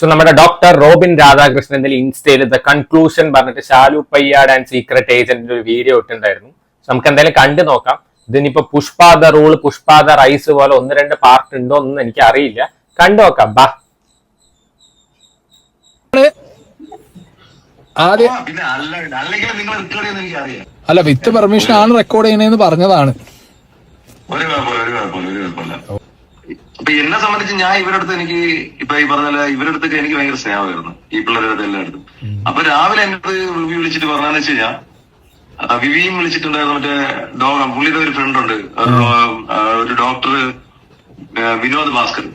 So നമ്മുടെ doctor Robin Radhakrishnan എന്തെങ്കിലും ഇൻസ്റ്റയിൽ ദ കൺക്ലൂഷൻ പറഞ്ഞിട്ട് ഷാലു പയ്യാട് ആൻഡ് സീക്രട്ട് ഏജന്റിന്റെ ഒരു വീഡിയോ ഇട്ടുണ്ടായിരുന്നു സോ നമുക്ക് എന്തായാലും കണ്ടു നോക്കാം. ഇതിനിപ്പോ Pushpa the rule Pushpa the rise പോലെ ഒന്ന് രണ്ട് പാർട്ട് ഉണ്ടോ എന്നൊന്നും എനിക്ക് അറിയില്ല. കണ്ടു നോക്കാം. ബാ. ആദ്യം അല്ല അല്ലെങ്കിൽ നിങ്ങൾ റെക്കോർഡ് ചെയ്യുന്ന എനിക്ക് അറിയാം. അല്ല വിത്ത് പെർമിഷൻ ആണ് റെക്കോർഡ് ചെയ്യണേന്ന് പറഞ്ഞതാണ്. ഒരു കുഴപ്പമില്ല ഒരു കുഴപ്പമില്ല ഒരു കുഴപ്പമില്ല. അപ്പൊ എന്നെ സംബന്ധിച്ച് ഞാൻ ഇവരുടെ അടുത്ത് എനിക്ക് ഇപ്പൊ ഈ പറഞ്ഞ പോലെ ഇവരുടെ അടുത്തൊക്കെ എനിക്ക് ഭയങ്കര സ്നേഹമായിരുന്നു. ഈ പിള്ളേരുടെ അടുത്ത് എല്ലായിടത്തും. അപ്പൊ രാവിലെ എന്റെ അടുത്ത് വിവി വിളിച്ചിട്ട് പറഞ്ഞാന്ന് വെച്ച് കഴിഞ്ഞാൽ വിവിയും വിളിച്ചിട്ടുണ്ടായിരുന്നു മറ്റേ ഡോ പുള്ളിയുടെ ഒരു ഫ്രണ്ട് ഉണ്ട്. ഒരു, ഡോക്ടർ വിനോദ് ഭാസ്കർ.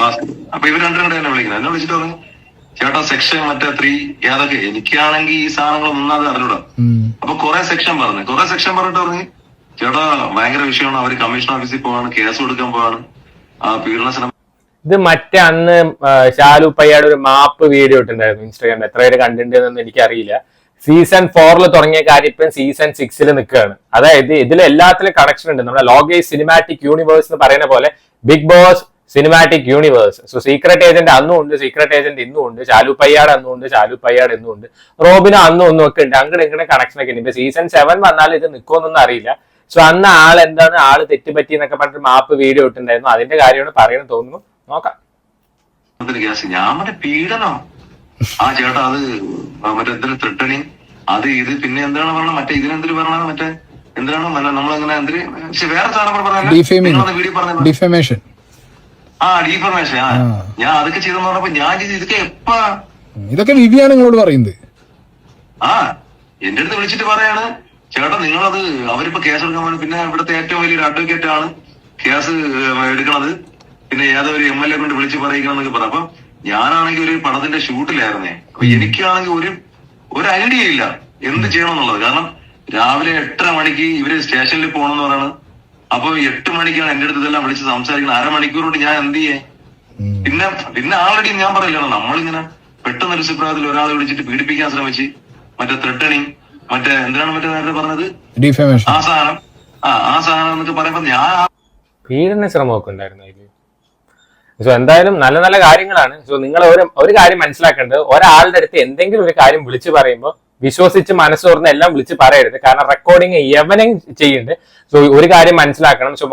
ഭാസ്കർ. അപ്പൊ ഇവർ രണ്ടും കൂടെ എന്നെ വിളിക്കുന്നത്. എന്നെ വിളിച്ചിട്ട് പറഞ്ഞു ചേട്ടാ സെക്ഷൻ മറ്റേ ത്രീ ഏതൊക്കെ? എനിക്കാണെങ്കിൽ ഈ സാധനങ്ങൾ ഒന്നാമത് അറിഞ്ഞൂടാ. അപ്പൊ കുറെ സെക്ഷൻ പറഞ്ഞു. കുറെ സെക്ഷൻ പറഞ്ഞിട്ട് പറഞ്ഞു ചേട്ടാ ഭയങ്കര വിഷയമാണ്. അവർ കമ്മീഷൻ ഓഫീസിൽ പോവാണ് കേസ് കൊടുക്കാൻ പോവാണ്. ആ ഇത് മറ്റേ അന്ന് ഷാലു പയ്യാട് ഒരു മാപ്പ് വീഡിയോ ഇട്ടുണ്ടായിരുന്നു ഇൻസ്റ്റാഗ്രാമിൽ എത്ര പേര് കണ്ടിട്ടുണ്ടെന്ന് എനിക്കറിയില്ല. സീസൺ ഫോറിൽ തുടങ്ങിയ കാര്യം ഇപ്പം സീസൺ സിക്സിൽ നിൽക്കുകയാണ്. അതായത് ഇതിൽ എല്ലാത്തിലും കണക്ഷൻ ഉണ്ട്. നമ്മുടെ ലോകേജ് സിനിമാറ്റിക് യൂണിവേഴ്സ് എന്ന് പറയുന്ന പോലെ Bigg Boss cinematic universe so secret agent അന്നും ഉണ്ട് സീക്രട്ട് ഏജന്റ് ഇന്നും ഉണ്ട് ചാലു പയ്യാട് അന്നും ഉണ്ട് ചാലു പയ്യാട് ഇന്നും ഉണ്ട്. റോബിന് അന്നും ഒന്നും ഒക്കെ ഉണ്ട്. അങ്ങനെ ഇങ്ങനെ കണക്ഷൻ ഒക്കെ ഉണ്ട്. ഇപ്പൊ സീസൺ സെവൻ വന്നാൽ ഇത് നിൽക്കുമെന്നൊന്നും അറിയില്ല. സോ അന്ന് ആൾ എന്താണ്? ആൾ തെറ്റുപറ്റി എന്നൊക്കെ പറഞ്ഞിട്ട് മാപ്പ് വീഡിയോ ഇട്ടുണ്ടായിരുന്നു അതിന്റെ കാര്യമാണ് പറയണം തോന്നുന്നു. നോക്കാം. പീഡനം. ആ ചേട്ടാ അത് മറ്റേ എന്തൊരു ത്രിട്ടണിങ് അത് ഇത് പിന്നെ എന്താണ് പറഞ്ഞത്? മറ്റേ ഇതിനെന്തൊരു പറഞ്ഞത്? മറ്റേ എന്തിനാണ്? നമ്മളെങ്ങനെ എന്തിന്? പക്ഷെ വേറെ സാധനം ഡിഫമേഷൻ ആ ഡീഫർമേഷൻ ആ ഞാൻ അതൊക്കെ ചെയ്തെന്ന് പറഞ്ഞപ്പോ ഞാൻ ചെയ്ത് ഇതൊക്കെ എപ്പാ? ഇതൊക്കെ നിങ്ങളോട് പറയുന്നത്. ആ എന്റെ അടുത്ത് വിളിച്ചിട്ട് പറയാണ്. ചേട്ടാ നിങ്ങളത് അവരിപ്പോ കേസ് എടുക്കാൻ പോകുന്നത് പിന്നെ ഇവിടുത്തെ ഏറ്റവും വലിയൊരു അഡ്വക്കേറ്റ് ആണ് കേസ് എടുക്കണത്. പിന്നെ ഏതോ ഒരു എം എൽ എ കൊണ്ട് വിളിച്ച് പറയിക്കണം എന്നൊക്കെ പറഞ്ഞു. അപ്പൊ ഞാനാണെങ്കിൽ ഒരു പടത്തിന്റെ ഷൂട്ടിലായിരുന്നേ. അപ്പൊ എനിക്കാണെങ്കിൽ ഒരു ഒരു ഐഡിയ ഇല്ല എന്ത് ചെയ്യണം എന്നുള്ളത് കാരണം രാവിലെ എട്ടര മണിക്ക് ഇവർ സ്റ്റേഷനിൽ പോകണമെന്ന് പറയാണ്. അപ്പൊ എട്ട് മണിക്കാണ് എന്റെ അടുത്ത് ഇതെല്ലാം വിളിച്ച് സംസാരിക്കുന്നത്. അരമണിക്കൂർ കൊണ്ട് ഞാൻ എന്ത് ചെയ്യേ? പിന്നെ പിന്നെ ആൾറെഡി ഞാൻ പറയില്ല. നമ്മളിങ്ങനെ പെട്ടെന്ന് ഒരു സിപ്രായത്തിൽ ഒരാളെ വിളിച്ചിട്ട് പീഡിപ്പിക്കാൻ ശ്രമിച്ച് മറ്റേ ത്രെട്ടണിങ് മറ്റേ എന്തിനാണ് മറ്റേ നേരത്തെ പറഞ്ഞത്? ഡിഫേമേഷൻ ആ സാധനം. ആ ആ സാധനം എന്നൊക്കെ പറയുമ്പോ ഞാൻ പീഡന ശ്രമമൊക്കെ ഉണ്ടായിരുന്നു അതിൽ സോ എന്തായാലും നല്ല നല്ല കാര്യങ്ങളാണ്. സോ നിങ്ങൾ ഒരു ഒരു കാര്യം മനസ്സിലാക്കേണ്ടത്. ഒരാളുടെ അടുത്ത് എന്തെങ്കിലും ഒരു കാര്യം വിളിച്ചു പറയുമ്പോൾ വിശ്വസിച്ച് മനസ്സ് തുറന്ന് എല്ലാം വിളിച്ച് പറയരുത്. കാരണം റെക്കോർഡിങ് എവനും ചെയ്യുന്നുണ്ട്. സോ ഒരു കാര്യം മനസ്സിലാക്കണം. സോ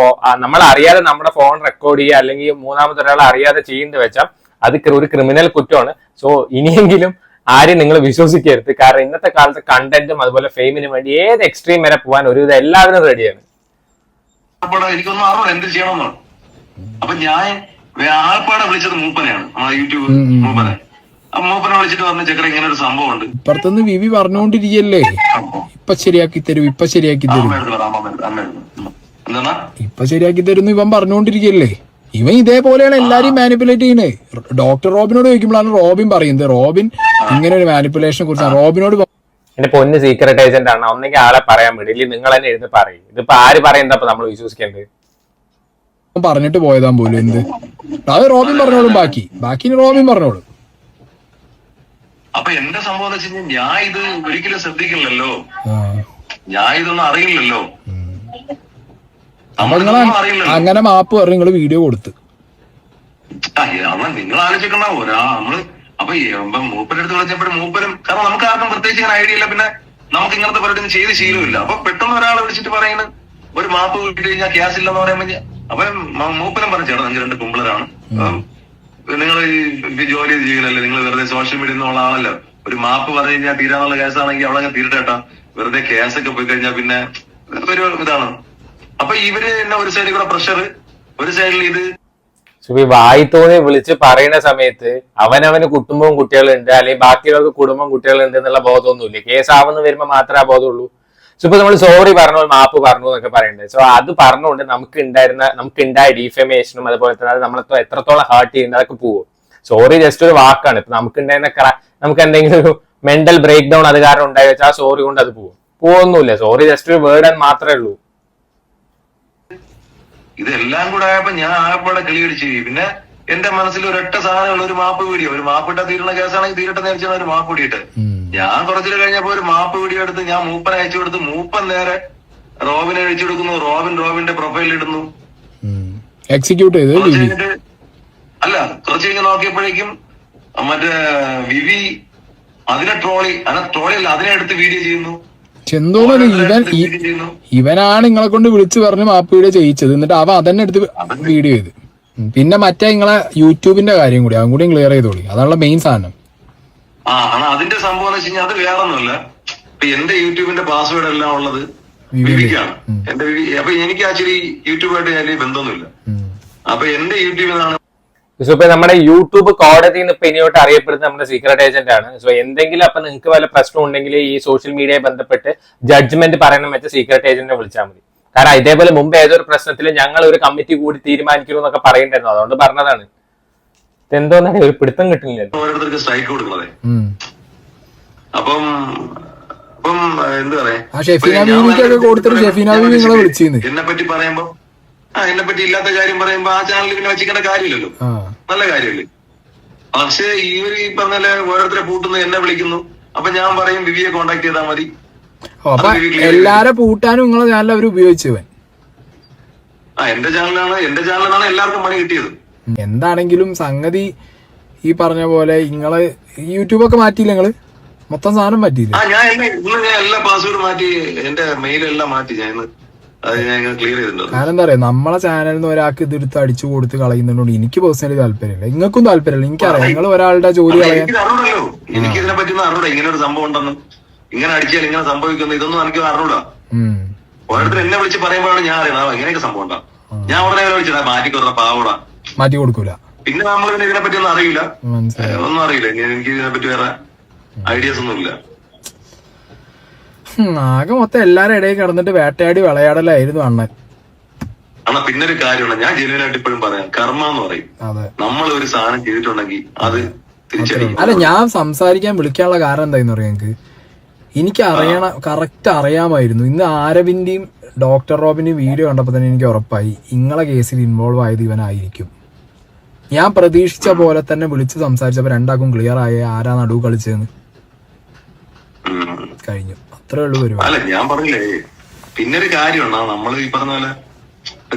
നമ്മൾ അറിയാതെ നമ്മുടെ ഫോൺ റെക്കോർഡ് ചെയ്യുക അല്ലെങ്കിൽ മൂന്നാമത്തെ ഒരാൾ അറിയാതെ ചെയ്യുന്നത് വെച്ചാൽ അത് ഒരു ക്രിമിനൽ കുറ്റമാണ്. സോ ഇനിയെങ്കിലും ആരും നിങ്ങൾ വിശ്വസിക്കരുത്. കാരണം ഇന്നത്തെ കാലത്ത് കണ്ടന്റും അതുപോലെ ഫെയിമിനും വേണ്ടി ഏത് എക്സ്ട്രീം വരെ പോകാൻ ഒരു ഒരുവിധം എല്ലാവരും റെഡിയാണ് എനിക്കൊന്നും അറിയില്ല എന്ത് ചെയ്യണമെന്നാണ്. അപ്പൊ ഞാൻ ആൾപ്പാടെ വിളിച്ചത് മൂപ്പനെയാണ്. നമ്മളെ യൂട്യൂബ് മൂപ്പനെ. മൂപ്പനെ വിളിച്ചിട്ട് പറഞ്ഞ ചക്കര ഇങ്ങനെ ഒരു സംഭവം ഉണ്ട് ഇപ്പുറത്തുനിന്ന് വിവി പറഞ്ഞുകൊണ്ടിരിക്കല്ലേ ഇപ്പൊ ശരിയാക്കി തരും ഇപ്പൊ ശരിയാക്കി തരും. ഇപ്പൊ ശരിയാക്കി തരുന്നു ഇവൻ പറഞ്ഞുകൊണ്ടിരിക്കല്ലേ ഇവൻ ഇതേപോലെയാണ് എല്ലാരും മാനിപ്പുലേറ്റ് ചെയ്യുന്നത്. ഡോക്ടർ റോബിനോട് ചോദിക്കുമ്പോഴാണ് റോബിൻ പറയുന്നത്. റോബിൻ ഇങ്ങനെ ഒരു മാനിപ്പുലേഷനെ കുറിച്ച് റോബിനോട് എന്റെ പൊന്ന് സീക്രട്ട് ഏജന്റ് ആണ്. ഒന്നെങ്കിൽ ആളെ പറയാൻ വേണ്ടി. നിങ്ങൾ തന്നെ എഴുതി പറയും. ഇതിപ്പോ ആര് പറയുന്നപ്പോ നമ്മൾ വിശ്വസിക്കേണ്ടത്? പറഞ്ഞിട്ട് പോയതാ പോലും എന്ത്? അത് റോബിൻ പറഞ്ഞോളും ബാക്കി. ബാക്കി റോബിൻ പറഞ്ഞോളും. അപ്പൊ എന്റെ സംഭവം എന്ന് വെച്ച് ഞാൻ ഇത് ഒരിക്കലും ശ്രദ്ധിക്കില്ലല്ലോ. ഞാൻ ഇതൊന്നും അറിയില്ലല്ലോ. അങ്ങനെ മാപ്പ് പറഞ്ഞ് നിങ്ങൾ വീഡിയോ കൊടുത്ത്. നിങ്ങൾ ആലോചിക്കണ ഒരാ നമ്മൾ അപ്പൊ അടുത്ത് വിളിച്ചപ്പോഴും മൂപ്പരും കാരണം നമുക്ക് ആർക്കും പ്രത്യേകിച്ച് ഇങ്ങനെ ഐഡിയ ഇല്ല. പിന്നെ നമുക്ക് ഇങ്ങനത്തെ പരിപാടി ചെയ്ത് ശീലമില്ല. അപ്പൊ പെട്ടെന്ന് ഒരാളെ വിളിച്ചിട്ട് പറയുന്നത് ഒരു മാപ്പ് കിട്ടി കഴിഞ്ഞാൽ ക്യാഷ് ഇല്ലെന്ന് പറയുമ്പോൾ അപ്പൊ മൂപ്പനും പറഞ്ഞു ചേട്ടാ നിങ്ങൾ രണ്ട് കുമ്പിളരാണ്. നിങ്ങൾ ഈ ജോലി ചെയ്യലല്ലേ? നിങ്ങൾ വെറുതെ സോഷ്യൽ മീഡിയ എന്നുള്ള ആളല്ലോ. ഒരു മാപ്പ് പറഞ്ഞു കഴിഞ്ഞാൽ തീരാന്നുള്ള കേസാണെങ്കിൽ അവിടെ തീരട്ടെട്ടാ വെറുതെ കേസൊക്കെ പോയി കഴിഞ്ഞാൽ പിന്നെ ഒരു ഇതാണ്. അപ്പൊ ഇവർ എന്നെ ഒരു സൈഡിൽ കൂടെ പ്രഷർ ഒരു സൈഡിൽ ഇത് സോ ഈ വായി തോന്നി വിളിച്ച് പറയുന്ന സമയത്ത് അവനവന് കുടുംബവും കുട്ടികളുണ്ട് അല്ലെങ്കിൽ ബാക്കിയുള്ളവർക്ക് കുടുംബം കുട്ടികളുണ്ട് എന്നുള്ള ബോധമൊന്നുമില്ല. കേസ് ആവുന്ന വരുമ്പോൾ മാത്രമേ ആ ബോധമുള്ളൂ. സോ ഇപ്പൊ നമ്മൾ സോറി പറഞ്ഞു മാപ്പ് പറഞ്ഞു എന്നൊക്കെ പറയുന്നുണ്ട് സോ അത് പറഞ്ഞുകൊണ്ട് നമുക്ക് ഉണ്ടായിരുന്ന നമുക്ക് ഉണ്ടായ ഡീഫമേഷനും അതുപോലെ തന്നെ അത് നമ്മളെ എത്രത്തോളം ഹേർട്ട് ചെയ്യുന്നത് അതൊക്കെ പോകും സോറി ജസ്റ്റ് ഒരു വാക്കാണ്. ഇപ്പൊ നമുക്ക് ഉണ്ടായിരുന്ന നമുക്ക് എന്തെങ്കിലും ഒരു മെന്റൽ ബ്രേക്ക് ഡൗൺ അത് കാരണം ഉണ്ടായി വെച്ചാൽ ആ സോറി കൊണ്ട് അത് പോകും പോകുന്നില്ല സോറി ജസ്റ്റ് ഒരു വേർഡ് മാത്രമേ ഉള്ളൂ. ഇതെല്ലാം കൂടെ ആയപ്പോ ഞാൻ ആകപ്പാടെ കിളിയടിച്ച്. പിന്നെ എന്റെ മനസ്സിൽ ഒരൊറ്റ സാധനമുള്ള ഒരു മാപ്പ് വീഡിയോ ഒരു മാപ്പ് ഇട്ടാ തീരുന്ന കേസാണെങ്കിൽ തീരട്ടെ നേരിച്ചാണ് ഒരു മാപ്പ് വീടിയിട്ട് ഞാൻ കുറച്ചിൽ കഴിഞ്ഞപ്പോ ഒരു മാപ്പ് വീഡിയോ എടുത്ത് ഞാൻ മൂപ്പൻ അയച്ചു കൊടുത്ത് മൂപ്പൻ നേരെ റോബിനെ അയച്ചു കൊടുക്കുന്നു. റോബിൻ റോബിന്റെ പ്രൊഫൈലിൽ ഇടുന്നു. എക്സിക്യൂട്ട് ചെയ്ത് അല്ല കുറച്ച് കഴിഞ്ഞ് നോക്കിയപ്പോഴേക്കും മറ്റേ വിവി അതിനെ ട്രോളി അതിനെ ട്രോളി അല്ല അതിനെ എടുത്ത് വീഡിയോ ചെയ്യുന്നു. ചെന്തോന്നത് ഇവൻ ഇവനാണ് നിങ്ങളെ കൊണ്ട് വിളിച്ചു പറഞ്ഞ് മാപ്പ് വീഡിയോ ചെയ്യിച്ചത്. എന്നിട്ട് അവ അതന്നെ എടുത്ത് വീഡിയോ ചെയ്ത്. പിന്നെ മറ്റേ നിങ്ങളെ യൂട്യൂബിന്റെ കാര്യം കൂടി അതും കൂടി ക്ലിയർ ചെയ്തോളി. അതാണല്ലോ മെയിൻ സാധനം. ആ അതിന്റെ സംഭവം എന്ന് വെച്ചാൽ അത് വേറെ ഒന്നുമല്ല എന്റെ യൂട്യൂബിന്റെ പാസ്വേഡ് എല്ലാം ഉള്ളത് വിവിക്കാണ്. എന്റെ അപ്പൊ എനിക്ക് ആക്ച്വലി യൂട്യൂബായിട്ട് ഞാൻ ബന്ധമൊന്നുമില്ല. അപ്പൊ എന്റെ യൂട്യൂബിൽ നിന്നാണ് സോ ഇപ്പൊ നമ്മുടെ യൂട്യൂബ് കോടതി ഇപ്പൊ ഇനിയോട്ട് അറിയപ്പെടുന്ന നമ്മുടെ സീക്രട്ട് ഏജന്റ് ആണ്. സോ എന്തെങ്കിലും അപ്പൊ നിങ്ങൾക്ക് വല്ല പ്രശ്നം ഉണ്ടെങ്കിൽ ഈ സോഷ്യൽ മീഡിയയെ ബന്ധപ്പെട്ട് ജഡ്ജ്മെന്റ് പറയണം വെച്ച സീക്രട്ട് ഏജന്റിനെ വിളിച്ചാൽ മതി. കാരണം ഇതേപോലെ മുമ്പ് ഏതൊരു പ്രശ്നത്തിൽ ഞങ്ങൾ ഒരു കമ്മിറ്റി കൂടി തീരുമാനിക്കുന്നു എന്നൊക്കെ പറയണ്ടായിരുന്നു അതുകൊണ്ട് പറഞ്ഞതാണ്. ഇതെന്തോന്നറിയ ഒരു പിടുത്തം കിട്ടുന്നില്ല. ഓരോരുത്തർക്ക് സ്ട്രൈക്ക് കൊടുക്കുന്നത് അപ്പം അപ്പം എന്താ പറയാ? ഷെഫീന ബീവിക്കൊക്കെ കൊടുത്തിട്ട് ഷെഫീന ബീവി നിങ്ങളെ വിളിച്ചിരുന്നു എന്നെ പറ്റി പറയുമ്പോ എന്നെ പറ്റി ഇല്ലാത്ത കാര്യം പറയുമ്പോ ആ ചാനൽ പിന്നെ വെച്ചിക്കേണ്ട കാര്യമില്ലല്ലോ. നല്ല കാര്യമല്ലേ? പക്ഷേ ഇവർ ഈ പറഞ്ഞ ഓരോരുത്തരെ പൂട്ടുന്നു എന്നെ വിളിക്കുന്നു. അപ്പൊ ഞാൻ പറയും വിവിയെ കോണ്ടാക്ട് ചെയ്താൽ മതി. എല്ലാരെ പൂട്ടാനും നിങ്ങളെ ചാനൽ അവർ ഉപയോഗിച്ചവൻ. ആ എന്റെ ചാനലാണ് എന്റെ ചാനലാണ് എല്ലാവർക്കും പണി കിട്ടിയത്. എന്താണെങ്കിലും സംഗതി ഈ പറഞ്ഞ പോലെ നിങ്ങൾ യൂട്യൂബൊക്കെ മാറ്റിയില്ല നിങ്ങൾ മൊത്തം സാധനം മാറ്റിയില്ല? ഞാൻ എല്ലാ പാസ്വേഡ് മാറ്റി എന്റെ മെയിലെല്ലാം മാറ്റി ഞാൻ ഞാൻ എന്താ പറയാ നമ്മളെ ചാനലിൽ നിന്ന് ഒരാൾക്ക് ഇതെടുത്ത് അടിച്ചു കൊടുത്ത് കളയുന്നുണ്ട് എനിക്ക് പേഴ്സണലി താല്പര്യമില്ല. നിങ്ങൾക്കും താല്പര്യമില്ല. എനിക്കറിയാം. നിങ്ങൾ ഒരാളുടെ ജോലി കളയാൻ എനിക്ക് ഇതിനെ പറ്റി അറിഞ്ഞൂടാ. ഇങ്ങനെ ഒരു സംഭവം ഉണ്ടെന്നും. ഇങ്ങനെ അടിച്ചാൽ ഇങ്ങനെ സംഭവിക്കുന്നു ഇതൊന്നും എനിക്ക് അറിഞ്ഞൂടാ. ഓരോരുത്തർ എന്നെ വിളിച്ച് പറയുമ്പോഴാണ് ഞാൻ അറിയുന്നത്. ആ, ഇങ്ങനെയൊക്കെ സംഭവം ഉണ്ടാവും ഞാൻ ഉടനെ അവരെ മാറ്റി കൊടുത്ത പാവടാ. മാറ്റി കൊടുക്കൂല. പിന്നെ നമ്മൾ ഇതിനെ പറ്റി ഒന്നും അറിയില്ല. ഒന്നും അറിയില്ല. എനിക്ക് ഇതിനെ പറ്റി വേറെ ഐഡിയാസ് ഒന്നും ഇല്ല ആകെ മൊത്തം എല്ലാരും ഇടയിൽ കിടന്നിട്ട് വേട്ടയാടി വിളയാടലായിരുന്നു അണ്ണൻ. അണ്ണാ പിന്നെ ഒരു കാര്യമാണ് ഞാൻ ജെന്യൂനായിട്ട് ഇപ്പോഴും പറയാം. കർമ്മ എന്ന് പറയും. അതെ. നമ്മൾ ഒരു സാധനം ചെയ്തിട്ടുണ്ടെങ്കിൽ അത് തിരിച്ചടിക്കും. അല്ല ഞാൻ സംസാരിക്കാൻ വിളിക്കാനുള്ള കാരണം എന്തായെന്ന് പറയാം എനിക്ക് എനിക്ക് അറിയണ കറക്റ്റ് അറിയാമായിരുന്നു. ഇന്ന് ആരവിന്റെയും ഡോക്ടർ റോബിന്റെയും വീഡിയോ കണ്ടപ്പോൾ തന്നെ എനിക്ക് ഉറപ്പായി. ഇങ്ങളെ കേസിൽ ഇൻവോൾവ് ആയത് ഇവനായിരിക്കും. ഞാൻ പ്രതീക്ഷിച്ച പോലെ തന്നെ വിളിച്ച് സംസാരിച്ചപ്പോൾ രണ്ടാക്കും ക്ലിയർ ആയ ആരാ നടുവ് കളിച്ചതെന്ന്. ഉം. കഴിഞ്ഞു. അത്രേ ഉള്ളൂ പരിപാടി. അല്ല ഞാൻ പറഞ്ഞില്ലേ പിന്നെ ഒരു കാര്യമാണ് നമ്മൾ ഈ പറഞ്ഞ പോലെ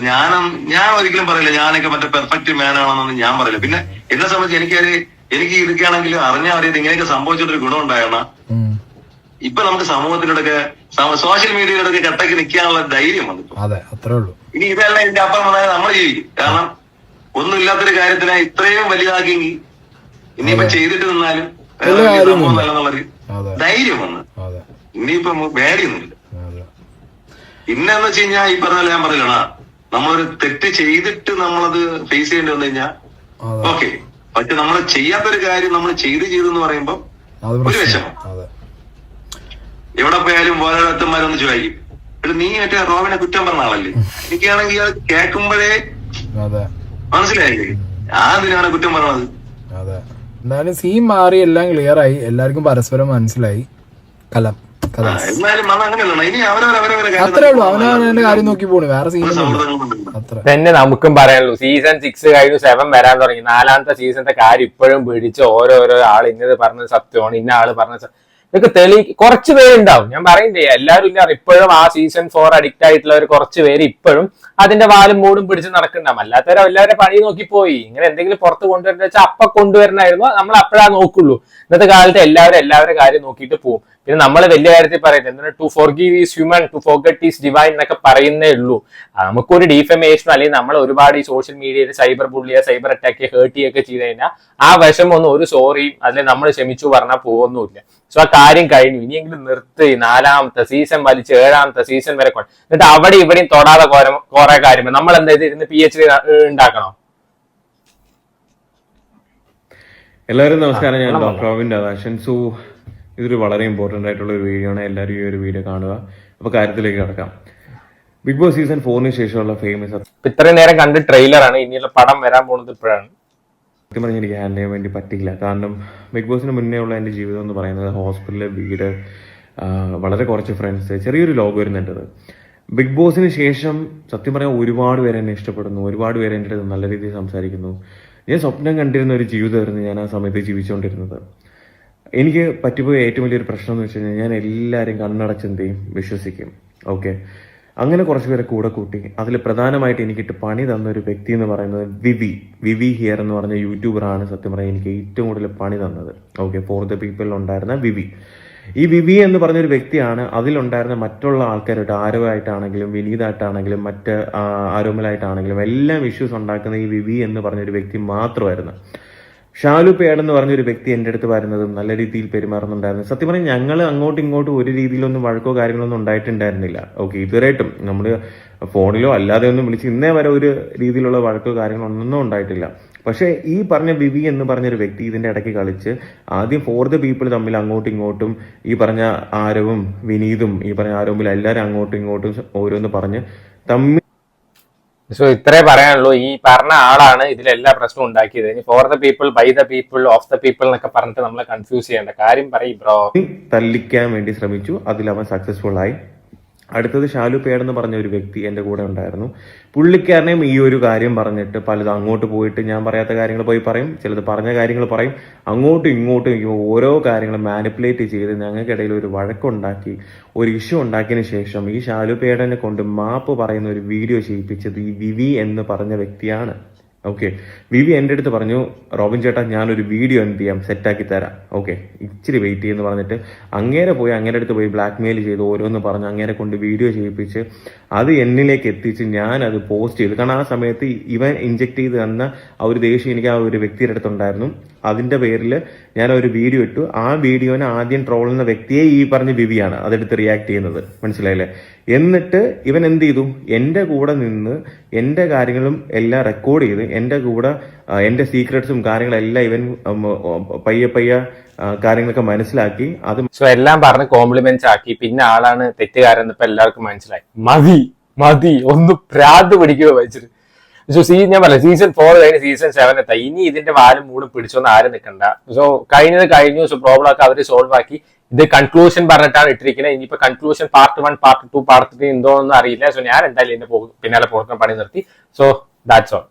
ഞാൻ ഞാൻ ഒരിക്കലും പറയില്ല ഞാനൊക്കെ മറ്റേ പെർഫെക്റ്റ് മാൻ ആണെന്നൊന്നും ഞാൻ പറയില്ല. പിന്നെ എന്നെ സംബന്ധിച്ച് എനിക്കൊരു എനിക്ക് ഇതൊക്കെയാണെങ്കിൽ അറിഞ്ഞാൽ അറിയാതെ ഇങ്ങനെയൊക്കെ സംഭവിച്ചിട്ടൊരു ഗുണം ഉണ്ടായണം. ഇപ്പൊ നമുക്ക് സമൂഹത്തിലൂടെയൊക്കെ സോഷ്യൽ മീഡിയയിലൂടെയൊക്കെ കട്ടക്ക് നിൽക്കാനുള്ള ധൈര്യം വന്നു. അതെ അത്രേ ഉള്ളൂ. ഇനി ഇതെല്ലാം ഇതിന്റെ അപ്പുറം വന്നാൽ നമ്മൾ ജീവിക്കും. കാരണം ഒന്നുമില്ലാത്തൊരു കാര്യത്തിനെ ഇത്രയും വലുതാക്കി ഇനിയിപ്പോ ചെയ്തിട്ട് നിന്നാലും ധൈര്യം വന്ന്. ഇനിയിപ്പോ നമുക്ക് പേടിയൊന്നുമില്ല പിന്നെന്ന് വെച്ച് കഴിഞ്ഞാൽ ഈ പറഞ്ഞ ഞാൻ പറയണ നമ്മളൊരു തെറ്റ് ചെയ്തിട്ട് നമ്മളത് ഫേസ് ചെയ്യേണ്ടി വന്നു കഴിഞ്ഞാൽ ഓക്കെ. പക്ഷെ നമ്മൾ ചെയ്യാത്തൊരു കാര്യം നമ്മൾ ചെയ്ത് ചെയ്തെന്ന് പറയുമ്പോൾ ഒരു വിഷമം. എവിടെ പോയാലും ഓരോരുത്തന്മാരൊന്ന് ചോദിക്കും എടാ നീ മറ്റേ റോബിനെ കുറ്റം പറഞ്ഞ ആളല്ലേ? എനിക്കാണെങ്കിൽ അത് കേൾക്കുമ്പോഴേ മനസ്സിലായില്ലേ? ആ എന്തിനാണ് കുറ്റം പറഞ്ഞത്? എന്തായാലും സീൻ മാറി എല്ലാം ക്ലിയർ ആയി. എല്ലാവർക്കും പരസ്പരം മനസ്സിലായി. കലം എന്നാലും അത്രേ ഉള്ളൂ. കാര്യം നോക്കി പോണു. വേറെ സീൻ സൗഹൃദങ്ങളുണ്ട് അത്ര. തന്നെ നമുക്കും പറയാനുള്ളൂ. സീസൺ സിക്സ് കഴിഞ്ഞു സെവൻ വരാൻ തുടങ്ങി. നാലാമത്തെ സീസണിന്റെ കാര്യം ഇപ്പോഴും പിടിച്ച് ഓരോരോ ആൾ ഇന്നത് പറഞ്ഞത് സത്യമാണ്. ഇന്ന ആൾ പറഞ്ഞ നിങ്ങൾക്ക് ഇതൊക്കെ തെളി കുറച്ച് പേരുണ്ടാവും. ഞാൻ പറയുന്നില്ല എല്ലാവരും ഇല്ല ഇപ്പോഴും ആ സീസൺ ഫോർ അഡിക്റ്റ് ആയിട്ടുള്ളവർ കുറച്ച് പേര് ഇപ്പോഴും അതിന്റെ വാലും മൂടും പിടിച്ച് നടക്കണ്ടാവും അല്ലാത്തവരെ എല്ലാവരും പണി നോക്കി പോയി. ഇങ്ങനെ എന്തെങ്കിലും പുറത്ത് കൊണ്ടുവരുന്ന വെച്ചാൽ അപ്പൊ കൊണ്ടുവരണമായിരുന്നു നമ്മൾ അപ്പോഴാ നോക്കുള്ളൂ. ഇന്നത്തെ കാലത്ത് എല്ലാവരും എല്ലാവരുടെ കാര്യം നോക്കിയിട്ട് പോകും പിന്നെ നമ്മൾ വലിയ കാര്യത്തിൽ പറയുന്നത് എന്താണ്? To forgive is human to forget is divine എന്നൊക്കെ പറയുന്നേ ഉള്ളൂ. നമുക്കൊരു ഡീഫമേഷൻ അല്ലെങ്കിൽ നമ്മൾ ഒരുപാട് ഈ സോഷ്യൽ മീഡിയയിൽ സൈബർ ബുള്ളിയ സൈബർ അറ്റാക്ക് ഹേർട്ട് ചെയ്യുകയൊക്കെ ചെയ്ത് കഴിഞ്ഞാൽ ആ വിഷമൊന്നും ഒരു സോറിയും അതിൽ നമ്മൾ ക്ഷമിച്ചു പറഞ്ഞാൽ പോകുന്നുമില്ല. സോ ആ കാര്യം കഴിഞ്ഞു. ഇനിയെങ്കിലും നിർത്തി നാലാമത്തെ സീസൺ വലിച്ച് ഏഴാമത്തെ സീസൺ വരെ കൊണ്ട് എന്നിട്ട് അവിടെ ഇവിടെയും തൊടാതെ കുറെ- കാര്യം നമ്മൾ എന്താ ഇരുന്ന് പി എച്ച് ഡി ഉണ്ടാക്കണം എല്ലാവരും നമസ്കാരം. ഞാൻ ഡോക്ടർ റോബിൻ രാധാകൃഷ്ണൻ. സോ ഇതൊരു വളരെ ഇമ്പോർട്ടന്റ് ആയിട്ടുള്ള ഒരു വീഡിയോ ആണ്. എല്ലാവരും ഈ ഒരു വീഡിയോ കാണുക. അപ്പോൾ കാര്യത്തിലേക്ക് കിടക്കാം. ബിഗ് ബോസ് സീസൺ ഫോറിന് ശേഷമുള്ള ഫേമസ് ഇത്രയും നേരം കണ്ട് ട്രെയിലറാണ് ഇനിയുള്ള പടം വരാൻ പോകുന്നത് ഇപ്പോഴാണ്. സത്യം പറഞ്ഞാൽ എനിക്ക് ഹാൻഡിൽ ചെയ്യാൻ വേണ്ടി പറ്റില്ല കാരണം ബിഗ് ബോസിന് മുന്നേ ഉള്ള എന്റെ ജീവിതം എന്ന് പറയുന്നത് ഹോസ്പിറ്റലിലെ വീട് വളരെ കുറച്ച് ഫ്രണ്ട്സ് ചെറിയൊരു ലോകമായിരുന്നു എന്റെത് ബിഗ് ബോസിന് ശേഷം സത്യം പറയാൻ ഒരുപാട് പേര് എന്നെ ഇഷ്ടപ്പെടുന്നു. ഒരുപാട് പേര് എന്റെ അടുത്ത് നല്ല രീതിയിൽ സംസാരിക്കുന്നു. ഞാൻ സ്വപ്നം കണ്ടിരുന്ന ഒരു ജീവിതമായിരുന്നു ഞാൻ ആ സമയത്ത് ജീവിച്ചുകൊണ്ടിരുന്നത്. എനിക്ക് പറ്റിപ്പോയ ഏറ്റവും വലിയൊരു പ്രശ്നം എന്ന് വെച്ച് കഴിഞ്ഞാൽ ഞാൻ എല്ലാവരും കണ്ണടച്ച് എന്ത് ചെയ്യും വിശ്വസിക്കും. ഓക്കെ അങ്ങനെ കുറച്ച് പേരെ കൂടെ കൂട്ടി അതിൽ പ്രധാനമായിട്ട് എനിക്കിട്ട് പണി തന്ന ഒരു വ്യക്തി എന്ന് പറയുന്നത് വിവി. വിവി ഹിയർ എന്ന് പറഞ്ഞ യൂട്യൂബറാണ് സത്യം പറയാൻ എനിക്ക് ഏറ്റവും കൂടുതൽ പണി തന്നത്. ഓക്കെ ഫോർ ദ പീപ്പിൾ ഉണ്ടായിരുന്ന വിവി. ഈ വിവി എന്ന് പറഞ്ഞൊരു വ്യക്തിയാണ് അതിലുണ്ടായിരുന്ന മറ്റുള്ള ആൾക്കാരുടെ ആരോഗ്യമായിട്ടാണെങ്കിലും വിനീതായിട്ടാണെങ്കിലും മറ്റ് ആരോമലായിട്ടാണെങ്കിലും എല്ലാം ഇഷ്യൂസ് ഉണ്ടാക്കുന്ന ഈ വിവി എന്ന് പറഞ്ഞൊരു വ്യക്തി മാത്രമായിരുന്നു. ഷാലു പേഡ് എന്ന് പറഞ്ഞൊരു വ്യക്തി എന്റെ അടുത്ത് വരുന്നതും നല്ല രീതിയിൽ പെരുമാറുന്നുണ്ടായിരുന്നു. സത്യം പറഞ്ഞാൽ ഞങ്ങൾ അങ്ങോട്ടും ഇങ്ങോട്ടും ഒരു രീതിയിലൊന്നും വഴക്കോ കാര്യങ്ങളൊന്നും ഉണ്ടായിട്ടുണ്ടായിരുന്നില്ല. ഓക്കെ ഇതുവരെയായിട്ടും നമ്മൾ ഫോണിലോ അല്ലാതെ ഒന്നും വിളിച്ച് ഇന്നേ വരെ ഒരു രീതിയിലുള്ള വഴക്കോ കാര്യങ്ങളൊന്നും ഉണ്ടായിട്ടില്ല. പക്ഷേ ഈ പറഞ്ഞ വിവി എന്ന് പറഞ്ഞൊരു വ്യക്തി ഇതിന്റെ ഇടയ്ക്ക് കളിച്ച് ആദ്യം ഫോർ ദ പീപ്പിൾ തമ്മിൽ അങ്ങോട്ടും ഇങ്ങോട്ടും ഈ പറഞ്ഞ ആരവും വിനീതും ഈ പറഞ്ഞ ആരവും എല്ലാവരും അങ്ങോട്ടും ഇങ്ങോട്ടും ഓരോന്ന് പറഞ്ഞ് തമ്മിൽ സോ ഇത്രേ പറയാനുള്ളൂ. ഈ പറഞ്ഞ ആളാണ് ഇതിലെല്ലാ പ്രശ്നവും ഉണ്ടാക്കിയത്. ഇനി for the people by the people of the people എന്നൊക്കെ പറഞ്ഞിട്ട് നമ്മളെ കൺഫ്യൂസ് ചെയ്യേണ്ട. കാര്യം പറയും ബ്രോ തല്ലിക്കാൻ വേണ്ടി ശ്രമിച്ചു. അതിൽ അവൻ സക്സസ്ഫുൾ ആയി. അടുത്തത് ഷാലു പേഡ് എന്ന് പറഞ്ഞ ഒരു വ്യക്തി എന്റെ കൂടെ ഉണ്ടായിരുന്നു. പുള്ളിക്കാരനെയും ഈ ഒരു കാര്യം പറഞ്ഞിട്ട് പലതും അങ്ങോട്ട് പോയിട്ട് ഞാൻ പറയാത്ത കാര്യങ്ങൾ പോയി പറയും. ചിലത് പറഞ്ഞ കാര്യങ്ങൾ പറയും. അങ്ങോട്ടും ഇങ്ങോട്ടും ഓരോ കാര്യങ്ങളും മാനിപ്പുലേറ്റ് ചെയ്ത് ഞങ്ങൾക്കിടയിൽ ഒരു വഴക്കുണ്ടാക്കി ഒരു ഇഷ്യൂ ഉണ്ടാക്കിയതിന് ശേഷം ഈ ഷാലു പേടനെ കൊണ്ട് മാപ്പ് പറയുന്ന ഒരു വീഡിയോ ചെയ്യിപ്പിച്ചത് ഈ വിവി എന്ന് പറഞ്ഞ വ്യക്തിയാണ്. ഓക്കെ വിവി എന്റെ അടുത്ത് പറഞ്ഞു റോബിൻ ചേട്ടാ ഞാനൊരു വീഡിയോ എന്ത് ചെയ്യാം? സെറ്റാക്കി തരാം. ഓക്കെ ഇച്ചിരി വെയിറ്റ് ചെയ്യുന്നു പറഞ്ഞിട്ട് അങ്ങേരെ പോയി അങ്ങേരെ അടുത്ത് പോയി ബ്ലാക്ക് മെയിൽ ചെയ്ത് ഓരോന്ന് പറഞ്ഞ് അങ്ങേരെ കൊണ്ട് വീഡിയോ ചെയ്യിപ്പിച്ച് അത് എന്നിലേക്ക് എത്തിച്ച് ഞാൻ അത് പോസ്റ്റ് ചെയ്തു. കാരണം ആ സമയത്ത് ഇവൻ ഇഞ്ചെക്ട് ചെയ്ത് തന്ന ആ ഒരു ദേഷ്യം എനിക്ക് ആ ഒരു വ്യക്തിയുടെ അടുത്തുണ്ടായിരുന്നു. അതിന്റെ പേരിൽ ഞാൻ ഒരു വീഡിയോ ഇട്ടു. ആ വീഡിയോനെ ആദ്യം ട്രോൾ വ്യക്തിയെ ഈ പറഞ്ഞ വിവിയാണ് അതെടുത്ത് റിയാക്ട് ചെയ്യുന്നത്. മനസ്സിലായില്ലേ? എന്നിട്ട് ഇവൻ എന്ത് ചെയ്തു? എന്റെ കൂടെ നിന്ന് എന്റെ കാര്യങ്ങളും എല്ലാം റെക്കോർഡ് ചെയ്ത് എന്റെ കൂടെ എന്റെ സീക്രട്സും കാര്യങ്ങളെല്ലാം ഇവൻ പയ്യെ പയ്യെ കാര്യങ്ങളൊക്കെ മനസ്സിലാക്കി. അത് സോ എല്ലാം പറഞ്ഞ് കോംപ്ലിമെന്റ്സ് ആക്കി. പിന്നെ ആളാണ് തെറ്റുകാരെന്ന് ഇപ്പൊ എല്ലാവർക്കും മനസ്സിലായി. മതി മതി ഒന്ന് പ്രാന്ത് പിടിക്കുക വെച്ചിട്ട്. സോ സീ ഞാൻ പറയാം സീസൺ ഫോർ കഴിഞ്ഞ് സീസൺ സെവൻ എത്താം. ഇനി ഇതിന്റെ വാലും മൂടും പിടിച്ചൊന്നും ആരും നിൽക്കണ്ട സോ കഴിഞ്ഞത് കഴിഞ്ഞു സോ പ്രോബ്ലം ഒക്കെ അവർ സോൾവ് ആക്കി. ഇത് കൺക്ലൂഷൻ പറഞ്ഞിട്ടാണ് ഇട്ടിരിക്കുന്നത്. ഇനിയിപ്പോ conclusion part one part two part three എന്തോ ഒന്നും അറിയില്ല. സോ ഞാൻ എന്തായാലും ഇതിന്റെ പിന്നാലെ പോകുന്ന പണി നിർത്തി. So that's all